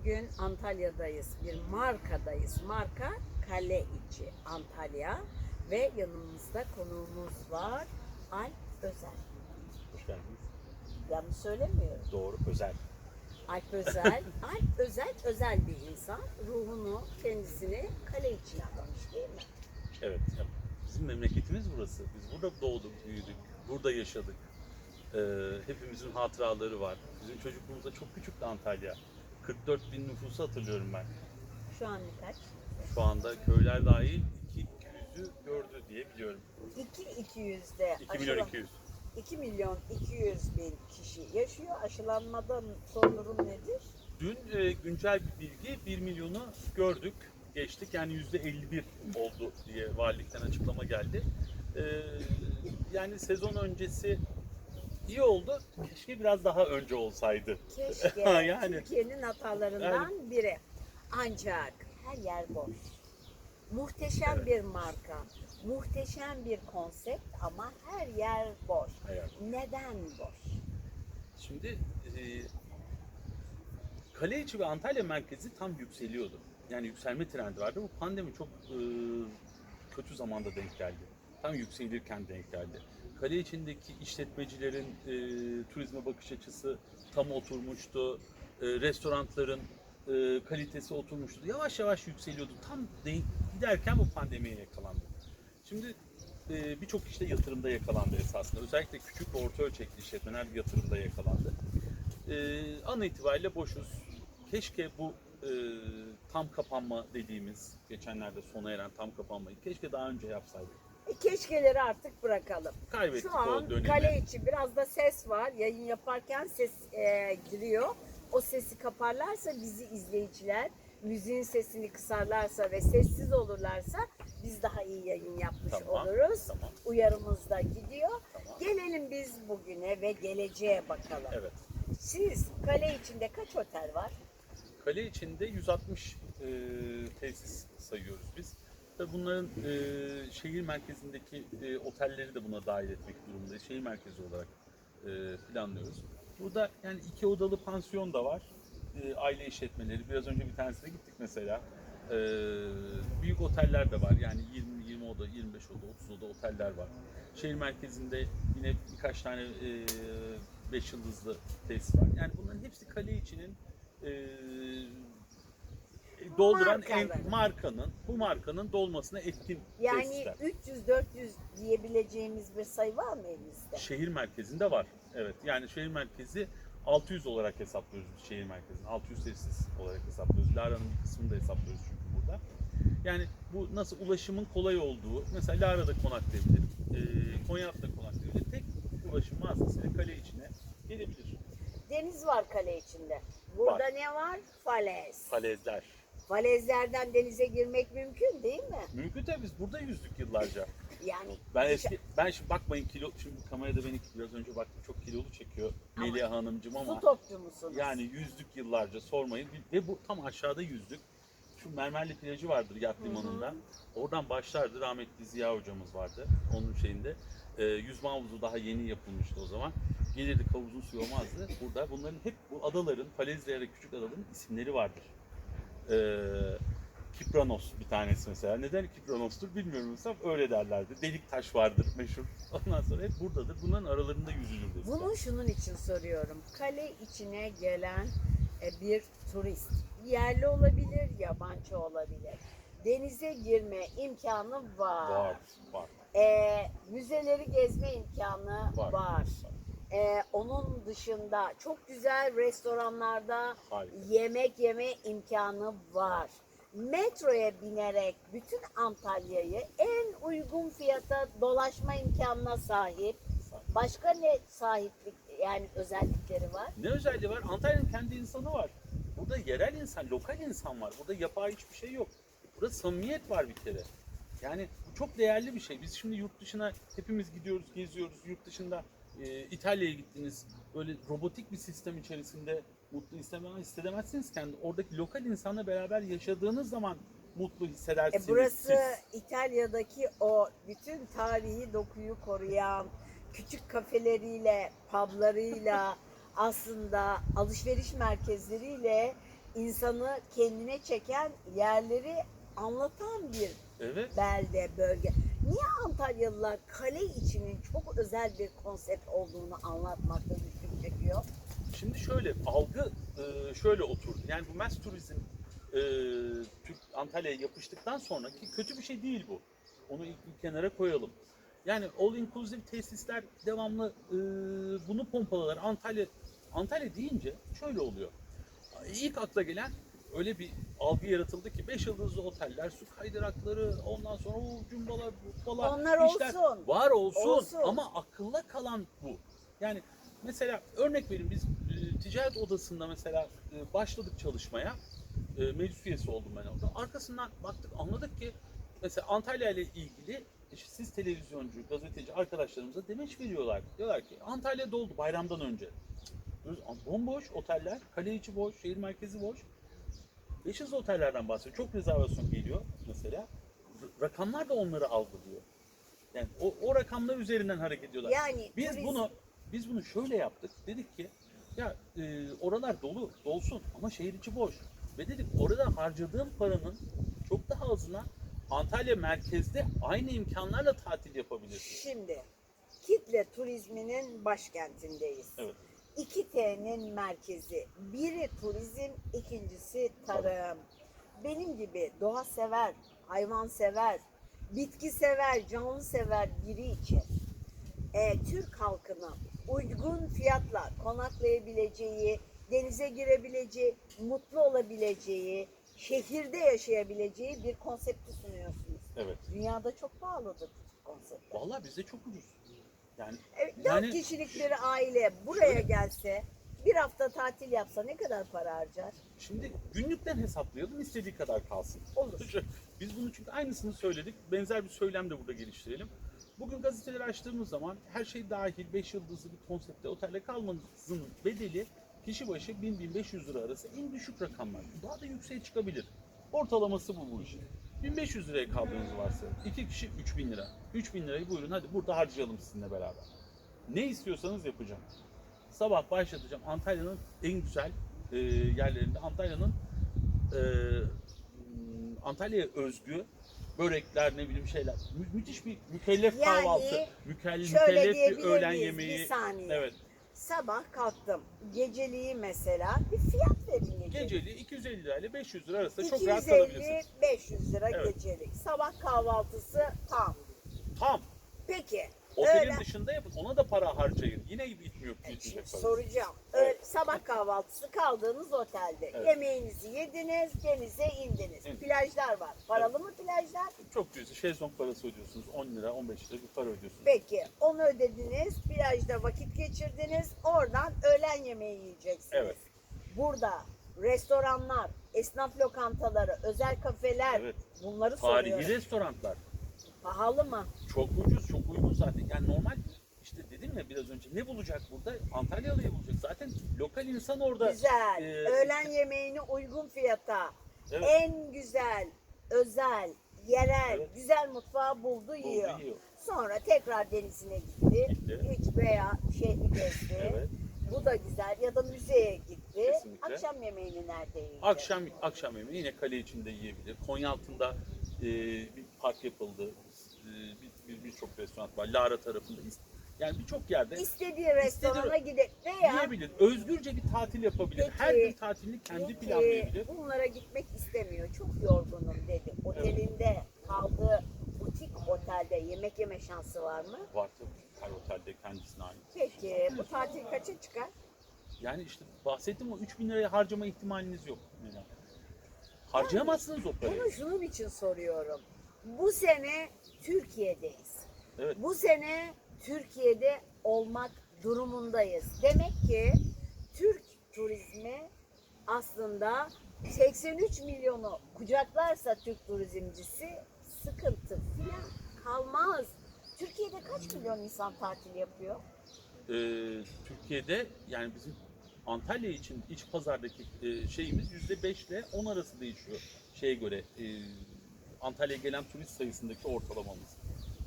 Bugün Antalya'dayız. Bir markadayız. Marka Kale içi Antalya. Ve yanımızda konuğumuz var. Alp Özel. Hoş geldiniz. Yanlış söylemiyorum. Doğru, özel. Alp Özel. Alp Özel özel bir insan. Ruhunu, kendisini kale içine adamış değil mi? Evet, bizim memleketimiz burası. Biz burada doğduk, büyüdük, burada yaşadık. Ee, hepimizin hatıraları var. Bizim çocukluğumuzda çok küçüktü Antalya. 44 bin nüfusu hatırlıyorum ben. Şu an kaç? Şu anda köyler dahil 200'ü gördü diye biliyorum. 2 200'de 2 milyon 200. 2 milyon 200 bin kişi yaşıyor. Aşılanmadan son durum nedir? Dün e, güncel bir bilgi 1 milyonu gördük, geçtik. Yani %51 oldu diye valilikten açıklama geldi. Ee, yani sezon öncesi iyi oldu. Keşke biraz daha önce olsaydı. Keşke Yani. Türkiye'nin hatalarından biri. Ancak her yer boş. Muhteşem Evet. bir marka, muhteşem bir konsept ama her yer boş. Evet. Neden boş? Şimdi e, kale içi ve Antalya merkezi tam yükseliyordu. Yani yükselme trendi vardı. Bu pandemi çok e, kötü zamanda denk geldi. Tam yükselirken denk geldi. Kale içindeki işletmecilerin e, turizme bakış açısı tam oturmuştu. E, restoranların e, kalitesi oturmuştu. Yavaş yavaş yükseliyordu. Tam denk giderken bu pandemiye yakalandı. Şimdi e, birçok işte yatırımda yakalandı esasında. Özellikle küçük ve orta ölçekli işletmeler yatırımda yakalandı. E, an itibariyle boşuz. Keşke bu e, tam kapanma dediğimiz, geçenlerde sona eren tam kapanmayı keşke daha önce yapsaydık. Keşkeleri artık bırakalım. Kaybettik Şu o an dönemi. kale içi biraz da ses var. Yayın yaparken ses e, giriyor. O sesi kaparlarsa bizi izleyiciler müziğin sesini kısarlarsa ve sessiz olurlarsa biz daha iyi yayın yapmış Tamam, oluruz. tamam. Uyarımız da gidiyor. Tamam. Gelelim biz bugüne ve geleceğe bakalım. Evet. Siz kale içinde kaç otel var? Kale içinde 160 e, tesis sayıyoruz biz. Ve bunların e, şehir merkezindeki e, otelleri de buna dahil etmek durumundayız. Şehir merkezi olarak e, planlıyoruz. Burada yani iki odalı pansiyon da var. E, aile işletmeleri. Biraz önce bir tanesine gittik mesela. E, büyük oteller de var. Yani 20 20 oda, 25 oda, 30 oda oteller var. Şehir merkezinde yine birkaç tane 5 yıldızlı tesis var. Yani bunların hepsi kale içinin e, dolduran en, markanın, bu markanın dolmasına etkin Yani tesisler. 300-400 diyebileceğimiz bir sayı var mı elinizde? Şehir merkezinde var. Evet. Yani şehir merkezi 600 olarak hesaplıyoruz biz şehir merkezini. 600 tesis olarak hesaplıyoruz. Lara'nın bir kısmını da hesaplıyoruz çünkü burada. Yani bu nasıl ulaşımın kolay olduğu, mesela Lara'da konaklayabilir, e, Konyaaltı'da konaklayabilir. Tek ulaşım vasıtasıyla kale içine gelebilir. Deniz var kale içinde. Burada Var. ne var? Falez. Falezler. Falezlerden denize girmek mümkün değil mi? Mümkün tabii biz burada yüzdük yıllarca. Yani Ben eski, ben şimdi bakmayın kilo, şimdi kamerada beni biraz önce baktım çok kilolu çekiyor Melia Hanımcığım ama su topçu musunuz? yani yüzdük yıllarca sormayın ve bu tam aşağıda yüzdük. Şu Mermerli plajı vardır yat limanında. Oradan başlardı rahmetli Ziya hocamız vardı onun şeyinde. Ee, yüzme havuzu daha yeni yapılmıştı o zaman. Gelirdik havuzun suyu olmazdı. Burada bunların hep bu adaların, Falezlere küçük adaların isimleri vardır. Ee, Kipranos bir tanesi mesela. Neden Kipranos'tur bilmiyorum mesela öyle derlerdi. Delik taş vardır meşhur. Ondan sonra hep buradadır. Bunların aralarında yüzülürdü. eskiden. Bunu şunun için soruyorum. Kale içine gelen e, bir turist, yerli olabilir, yabancı olabilir. Denize girme imkanı var. Var, var. E, müzeleri gezme imkanı var. Var. E, onun dışında çok güzel restoranlarda Harika. yemek yeme imkanı var. Metroya binerek bütün Antalya'yı en uygun fiyata dolaşma imkanına sahip. Başka ne sahiplik yani özellikleri var? Ne özelliği var? Antalya'nın kendi insanı var. Burada yerel insan, lokal insan var. Burada yapay hiçbir şey yok. Burada samimiyet var bir kere. Yani çok değerli bir şey. Biz şimdi yurt dışına hepimiz gidiyoruz, geziyoruz. Yurt dışında e, İtalya'ya gittiniz. Böyle robotik bir sistem içerisinde mutlu hissedemezsiniz kendi. Oradaki lokal insanla beraber yaşadığınız zaman mutlu E hissedersiniz. burası siz. İtalya'daki o bütün tarihi dokuyu koruyan küçük kafeleriyle, publarıyla aslında alışveriş merkezleriyle insanı kendine çeken yerleri anlatan bir Evet. belde, bölge. Niye Antalyalılar kale içinin çok özel bir konsept olduğunu anlatmakta güçlük çekiyor? Şimdi şöyle algı e, şöyle oturdu. Yani bu mass turizm e, Türk Antalya'ya yapıştıktan sonraki kötü bir şey değil bu. Onu ilk bir kenara koyalım. Yani all inclusive tesisler devamlı e, bunu pompalalar. Antalya Antalya deyince şöyle oluyor. İlk akla gelen öyle bir algı yaratıldı ki 5 yıldızlı oteller, su kaydırakları, ondan sonra o cumbalar, falan Onlar işler olsun. var olsun, Olsun. ama akılda kalan bu. Yani mesela örnek vereyim biz e, ticaret odasında mesela e, başladık çalışmaya. E, meclis üyesi oldum ben orada. Arkasından baktık anladık ki mesela Antalya ile ilgili işte siz televizyoncu, gazeteci arkadaşlarımıza demeç veriyorlar. Diyorlar ki Antalya doldu bayramdan önce. Diyoruz, Bomboş oteller, kale içi boş, şehir merkezi boş. 500 otellerden bahsediyor. Çok rezervasyon geliyor mesela. Rakamlar da onları algılıyor. Yani o, o rakamlar üzerinden hareket ediyorlar. Yani Biz turizm- bunu biz bunu şöyle yaptık. Dedik ki ya e, oralar dolu, dolsun ama şehir içi boş. Ve dedik orada harcadığım paranın çok daha azına Antalya merkezde aynı imkanlarla tatil yapabilirsin. Şimdi kitle turizminin başkentindeyiz. Evet. 2T'nin merkezi. Biri turizm, ikincisi tarım. Benim gibi doğa sever, hayvan sever, bitki sever, canlı sever biri için e, Türk halkına uygun fiyatla konaklayabileceği, denize girebileceği, mutlu olabileceği, şehirde yaşayabileceği bir konsepti sunuyorsunuz. Evet. Dünyada çok pahalıdır bu konsept. Vallahi bizde çok ucuz. Yani Evet, dört Yani- kişilik bir aile buraya Şöyle- gelse, bir hafta tatil yapsa ne kadar para harcar? Şimdi günlükten hesaplayalım istediği kadar kalsın. Olur. Biz bunu çünkü aynısını söyledik. Benzer bir söylem de burada geliştirelim. Bugün gazeteleri açtığımız zaman her şey dahil 5 yıldızlı bir konseptte otelde kalmanızın bedeli kişi başı 1000-1500 lira arası en düşük rakamlar. Daha da yükseğe çıkabilir. Ortalaması bu bu işin. 1500 liraya kaldığınız varsa iki kişi 3000 lira. 3000 lirayı buyurun hadi burada harcayalım sizinle beraber. Ne istiyorsanız yapacağım. Sabah başlatacağım Antalya'nın en güzel e, yerlerinde. Antalya'nın e, Antalya'ya özgü börekler ne bileyim şeyler. Mü- müthiş bir mükellef Yani kahvaltı. Mükellef, mükellef bir öğlen miyiz? yemeği. Bir saniye. Evet. Sabah kalktım. Geceliği mesela bir fiyat Geceliği 250 lirayla 500 lira arasında çok rahat kalabilirsiniz. 250-500 lira Evet. gecelik. Sabah kahvaltısı tam. Tam. Peki. Otelin öğlen- dışında yapın. Ona da para harcayın. Yine bitmiyor. Şimdi bitmeyecek para. soracağım. Evet. Sabah kahvaltısı kaldığınız otelde. Evet. Yemeğinizi yediniz, denize indiniz. Evet. Plajlar var. Paralı mı plajlar? Çok cüzi. Şezlong parası ödüyorsunuz. 10 lira, 15 lira bir para ödüyorsunuz. Peki onu ödediniz, plajda vakit geçirdiniz, oradan öğlen yemeği yiyeceksiniz. Evet. Burada restoranlar, esnaf lokantaları, özel kafeler Evet. bunları Tarihi soruyorum. restoranlar. Pahalı mı? Çok ucuz, çok uygun zaten. Yani normal işte dedim ya biraz önce ne bulacak burada? Antalyalı'yı bulacak. Zaten lokal insan orada. Güzel. e, öğlen yemeğini uygun fiyata, Evet. en güzel, özel, yerel, Evet. güzel mutfağı buldu, Buldu, yiyor. Sonra tekrar denizine gitti. Gitti. Hiç veya şehri gezdi. Evet. Bu da güzel. Ya da müzeye gitti. Kesinlikle. Akşam yemeğini nerede yiyecek? Akşam akşam yemeği yine kale içinde yiyebilir. Konyaaltı'nda e, bir park yapıldı. E, bir- bir- Birçok restoran var. Lara tarafında. Yani birçok yerde İstediği restorana gider. Veya yiyebilir. Özgürce bir tatil yapabilir. Peki, Her gün tatilini kendi peki, planlayabilir. bunlara gitmek istemiyor. Çok yorgunum dedi. Otelinde kaldığı butik otelde yemek yeme şansı var mı? Var tabii. Her otelde kendisine ait. Peki bu tatil kaça çıkar? Yani işte bahsettim o 3000 liraya harcama ihtimaliniz yok. Yani. Harcayamazsınız o parayı. Bunu şunun için soruyorum. Bu sene Türkiye'deyiz. Evet. Bu sene Türkiye'de olmak durumundayız. Demek ki Türk turizmi aslında 83 milyonu kucaklarsa Türk turizmcisi sıkıntı filan kalmaz. Türkiye'de kaç milyon insan tatil yapıyor? Ee, Türkiye'de yani bizim Antalya için iç pazardaki e, şeyimiz %5 ile 10 arası değişiyor. Şeye göre e, Antalya'ya gelen turist sayısındaki ortalamamız.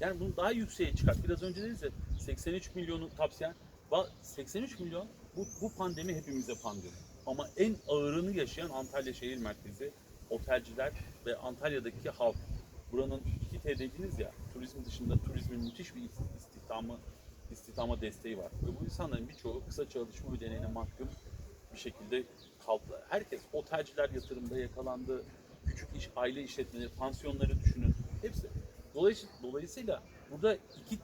Yani bunu daha yükseğe çıkar. Biraz önce dediniz ya 83 milyonu kapsayan va- 83 milyon bu, bu pandemi hepimize pandemi. ama en ağırını yaşayan Antalya şehir merkezi, otelciler ve Antalya'daki halk. Buranın 2T dediniz ya, turizm dışında turizmin müthiş bir istihdamı, istihdama desteği var. Ve bu insanların birçoğu kısa çalışma ödeneğine mahkum bir şekilde kaldılar. Herkes, otelciler yatırımda yakalandı, küçük iş, aile işletmeleri, pansiyonları düşünün. Hepsi. Dolayısıyla, dolayısıyla burada iki,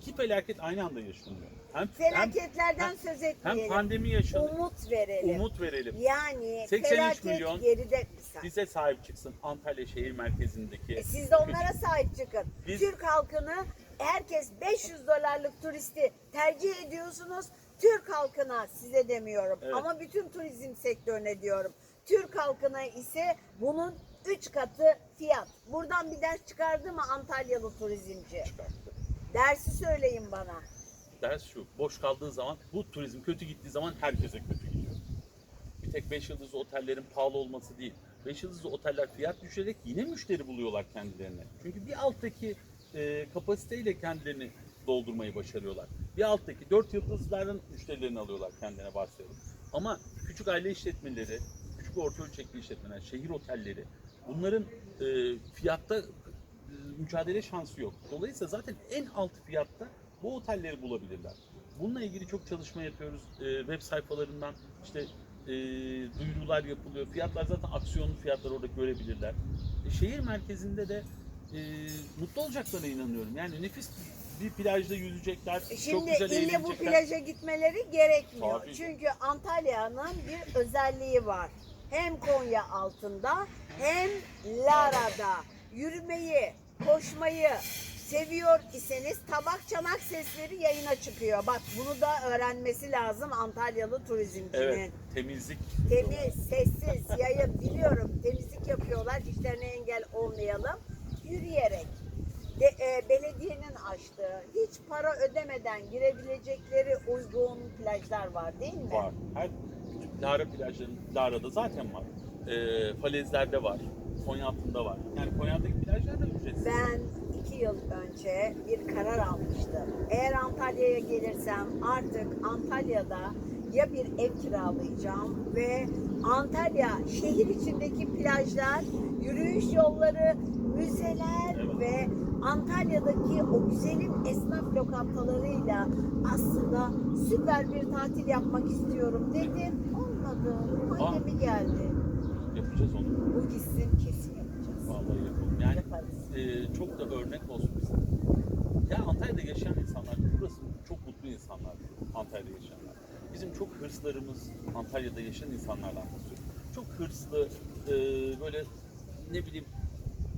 iki felaket aynı anda yaşanıyor. Hem, hem, Felaketlerden söz hem etmeyelim. pandemi yaşanıyor, Umut verelim. umut verelim. Yani 83 felaket milyon geride saniye. Bize sahip çıksın Antalya şehir merkezindeki. E Siz de onlara sahip çıkın. Biz- Türk halkını herkes 500 dolarlık turisti tercih ediyorsunuz. Türk halkına size demiyorum Evet. ama bütün turizm sektörüne diyorum. Türk halkına ise bunun 3 katı fiyat. Buradan bir ders çıkardı mı Antalyalı turizmci? çıkarttı. Dersi söyleyin bana. Ders şu, boş kaldığı zaman, bu turizm kötü gittiği zaman herkese kötü gidiyor. Bir tek 5 yıldızlı otellerin pahalı olması değil. 5 yıldızlı oteller fiyat düşürerek yine müşteri buluyorlar kendilerine. Çünkü bir alttaki e, kapasiteyle kendilerini doldurmayı başarıyorlar. Bir alttaki 4 yıldızların müşterilerini alıyorlar kendine varsayalım. Ama küçük aile işletmeleri, küçük orta ölçekli işletmeler, şehir otelleri bunların e, fiyatta e, mücadele şansı yok. Dolayısıyla zaten en alt fiyatta bu otelleri bulabilirler. Bununla ilgili çok çalışma yapıyoruz. E, web sayfalarından işte e, duyurular yapılıyor. Fiyatlar zaten aksiyonlu fiyatlar orada görebilirler. E, şehir merkezinde de e, mutlu olacaklarına inanıyorum. Yani nefis bir plajda yüzecekler. E çok Şimdi güzel ille bu plaja gitmeleri gerekmiyor. Tabii. Çünkü Antalya'nın bir özelliği var. Hem Konya altında hem Lara'da yürümeyi, koşmayı seviyor iseniz tabak çanak sesleri yayına çıkıyor. Bak bunu da öğrenmesi lazım Antalyalı turizmcinin. Evet, temizlik. Temiz, sessiz, yayın biliyorum. Temizlik yapıyorlar. İşlerine engel olmayalım. Yürüyerek. De, e, belediyenin açtığı, hiç para ödemeden girebilecekleri uygun plajlar var değil mi? var. Her Lara plajlarının Lara'da zaten var. E, falezlerde var. Konyaaltı'nda var. Yani Konyaaltı'daki plajlar da ücretsiz. Ben iki yıl önce bir karar almıştım. Eğer Antalya'ya gelirsem artık Antalya'da ya bir ev kiralayacağım ve Antalya şehir içindeki plajlar, yürüyüş yolları, müzeler ve Antalya'daki o güzelim esnaf lokantalarıyla aslında süper bir tatil yapmak istiyorum dedim. Olmadı. Pandemi geldi. Yapacağız onu. Bu gitsin kesin. Vallahi yapalım. Yani e, çok da örnek olsun bize. Ya Antalya'da yaşayan insanlar, burası çok mutlu insanlar. Antalya'da yaşayanlar. Bizim çok hırslarımız Antalya'da yaşayan insanlardan bahsediyorum. Çok hırslı, e, böyle ne bileyim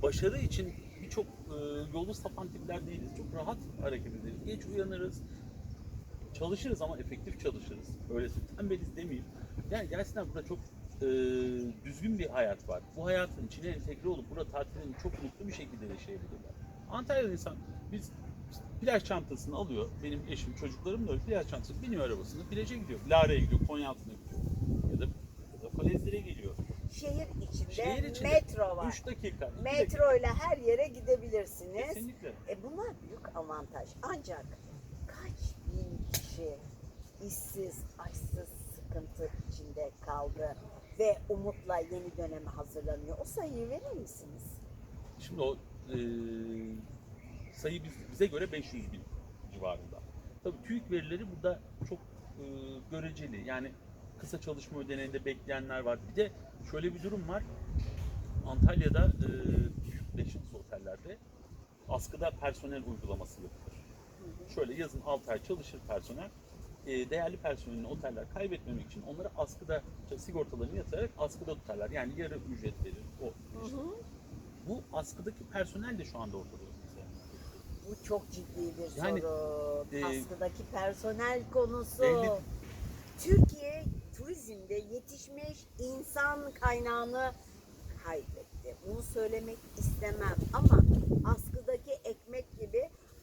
başarı için birçok e, yolu sapan tipler değiliz. Çok rahat hareket ederiz. Geç uyanırız. Çalışırız ama efektif çalışırız. Öyle tembeliz demeyeyim. Yani gelsinler burada çok e, düzgün bir hayat var. Bu hayatın içine entegre olup burada tatilini çok mutlu bir şekilde yaşayabilirler. Antalya'da insan biz plaj çantasını alıyor. Benim eşim, çocuklarım da öyle plaj çantasını biniyor arabasını. Plaja gidiyor. Lara'ya gidiyor, Konyaaltı'na gidiyor. Ya da, ya da falezlere geliyor. Şehir içinde, Şehir içinde metro var. 3 dakika. Metro ile her yere gidebilirsiniz. Kesinlikle. E bunlar büyük avantaj. Ancak kaç bin kişi işsiz, açsız, sıkıntı içinde kaldı ve umutla yeni döneme hazırlanıyor. O sayıyı verir misiniz? Şimdi o e, sayı biz, bize göre 500 bin civarında. Tabii TÜİK verileri burada çok e, göreceli. Yani kısa çalışma ödeneğinde bekleyenler var. Bir de şöyle bir durum var. Antalya'da e, büyük beş yıldızlı otellerde askıda personel uygulaması yapılır. Şöyle yazın 6 ay çalışır personel. E, değerli personelini oteller kaybetmemek için onları askıda sigortalarını yatırarak askıda tutarlar. Yani yarı ücret verir. O işte. Bu askıdaki personel de şu anda ortada. Bu çok ciddi bir Yani, sorun. e, Askıdaki personel konusu. devlet- Türkiye turizmde yetişmiş insan kaynağını kaybetti. Bunu söylemek istemem ama gibi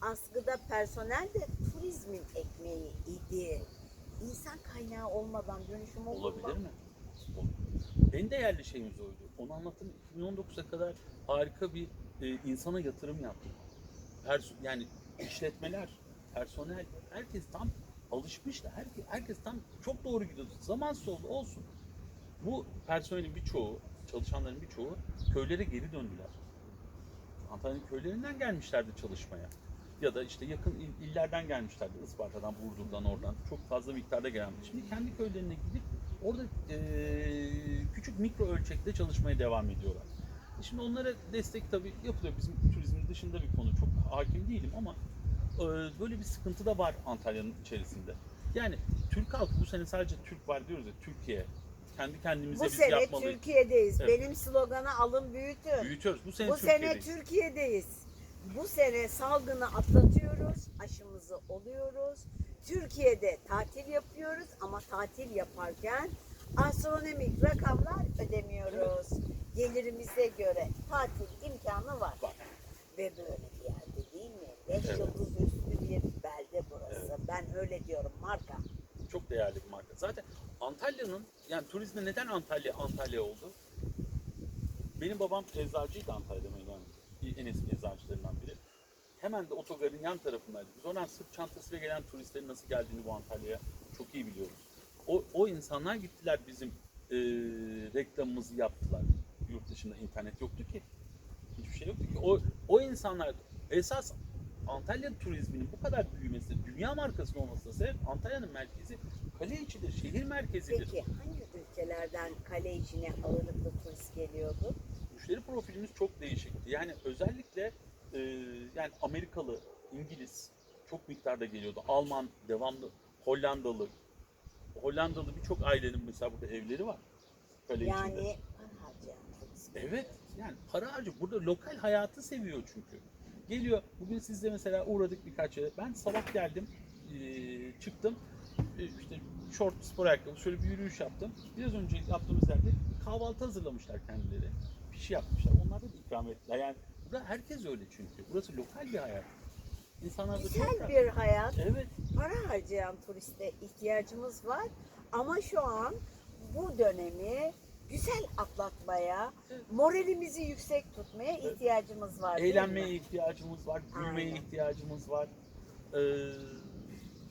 askıda personel de turizmin ekmeği idi. İnsan kaynağı olmadan dönüşüm? Olabilir mi? En değerli şeyimiz oydu. Onu anlattım. 2019'a kadar harika bir e, insana yatırım yaptık. Pers yani işletmeler, personel, herkes tam alışmıştı. Herkes, herkes tam çok doğru gidiyordu. Zamansız oldu olsun. Bu personelin birçoğu, çalışanların birçoğu köylere geri döndüler. Antalya'nın köylerinden gelmişlerdi çalışmaya. Ya da işte yakın il- illerden gelmişlerdi. Isparta'dan, Burdur'dan, oradan. Çok fazla miktarda gelmiş. Şimdi kendi köylerine gidip orada eee, küçük mikro ölçekte çalışmaya devam ediyorlar. E Şimdi onlara destek tabii yapılıyor. Bizim turizmin dışında bir konu. Çok hakim değilim ama e, böyle bir sıkıntı da var Antalya'nın içerisinde. Yani Türk halkı bu sene sadece Türk var diyoruz ya Türkiye. Kendi kendimize Bu biz sene yapmalıyız. Türkiye'deyiz. Evet. Benim sloganı alın büyütün. Büyütüyoruz. Bu sene Bu sene Türkiye'deyiz. Bu sene salgını atlatıyoruz, aşımızı oluyoruz. Türkiye'de tatil yapıyoruz ama tatil yaparken astronomik rakamlar ödemiyoruz. Gelirimize göre tatil imkanı var. Var. Ve böyle bir yerde değil mi? Beş Evet. yıldız üstü bir belde burası. Ben öyle diyorum marka. Çok değerli bir marka. Zaten Antalya'nın yani turizmde neden Antalya Antalya oldu? Benim babam eczacıydı Antalya'da yani en eski eczacılarından biri. Hemen de otogarın yan tarafındaydı. Biz oradan sırt çantasıyla gelen turistlerin nasıl geldiğini bu Antalya'ya çok iyi biliyoruz. O, o insanlar gittiler bizim e, reklamımızı yaptılar. Yurt dışında internet yoktu ki. Hiçbir şey yoktu ki. O, o insanlar esas Antalya turizminin bu kadar büyümesi, dünya markasının olmasına sebep Antalya'nın merkezi kale içidir, şehir merkezidir. Peki hangi ülkelerden kale içine ağırlıklı turist geliyordu? Müşteri profilimiz çok değişikti. Yani özellikle e, yani Amerikalı, İngiliz çok miktarda geliyordu. Alman, devamlı, Hollandalı. Hollandalı birçok ailenin mesela burada evleri var. Kale içinde. Yani turist. Evet. Yani para harcı. Burada lokal hayatı seviyor çünkü. Geliyor. Bugün sizde mesela uğradık birkaç yere. Ben sabah geldim. eee, çıktım. E, işte short spor ayakkabı şöyle bir yürüyüş yaptım. Biraz önce yaptığımız yerde kahvaltı hazırlamışlar kendileri. Bir şey yapmışlar. Onlar da ikram ettiler. Yani burada herkes öyle çünkü. Burası lokal bir hayat. İnsanlar da Güzel bir hayat. Evet. para harcayan turiste ihtiyacımız var. Ama şu an bu dönemi güzel atlatmaya, moralimizi yüksek tutmaya ihtiyacımız var. değil Eğlenmeye ihtiyacımız var, gülmeye Aynen. ihtiyacımız var. Ee,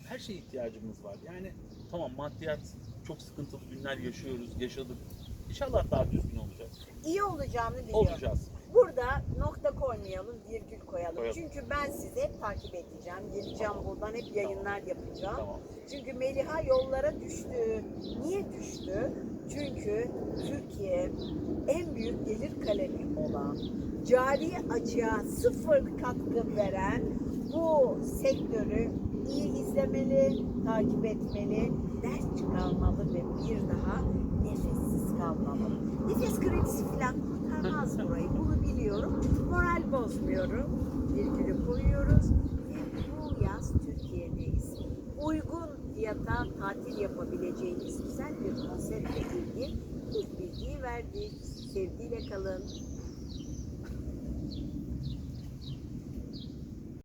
her şeye ihtiyacımız var. Yani tamam maddiyat çok sıkıntılı günler yaşıyoruz, yaşadık. İnşallah daha düzgün olacak. İyi olacağını biliyorum. Olacağız. Burada nokta koymayalım, virgül koyalım. Koyalım. Çünkü ben sizi hep takip edeceğim. Geleceğim buradan hep yayınlar yapacağım. Tamam. Çünkü Meliha yollara düştü. Niye düştü? Çünkü Türkiye en büyük gelir kalemi olan, cari açığa sıfır katkı veren bu sektörü iyi izlemeli, takip etmeli, ders çıkarmalı ve bir daha kalmamalı. Nefes kredisi falan kurtarmaz burayı. Bunu biliyorum. Moral bozmuyorum. Virgülü koyuyoruz. Ve bu yaz Türkiye'deyiz. Uygun fiyata tatil yapabileceğiniz güzel bir konseptle ilgili ilk bilgiyi verdik. Sevgiyle kalın.